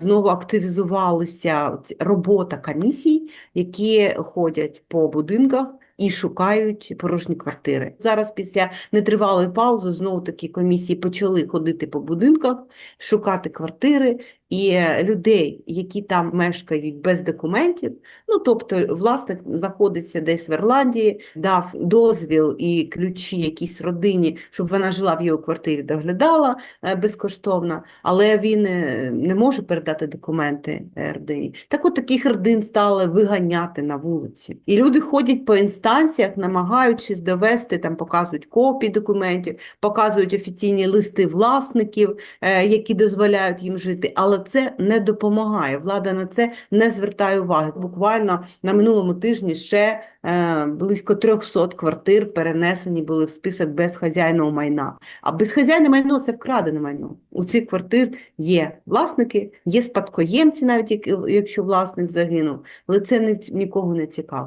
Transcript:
Знову активізувалася от робота комісій, які ходять по будинках і шукають порожні квартири. Зараз після нетривалої паузи знову такі комісії почали ходити по будинках, шукати квартири і людей, які там мешкають без документів. Ну тобто, власник знаходиться десь в Ірландії, дав дозвіл і ключі якійсь родині, щоб вона жила в його квартирі, доглядала е, безкоштовно, але він е, не може передати документи РДІ. Так от таких родин стали виганяти на вулиці. І люди ходять по інстанціях, намагаючись довести, там показують копії документів, показують офіційні листи власників, е, які дозволяють їм жити, але це не допомагає. Влада на це не звертає уваги. Буквально на минулому тижні ще е, близько 300 квартир перенесені були в список безхазяйного майна. А безхазяйне майно це вкрадене майно. У цих квартир є власники, є спадкоємці, навіть якщо власник загинув, але це ні- нікого не цікавить.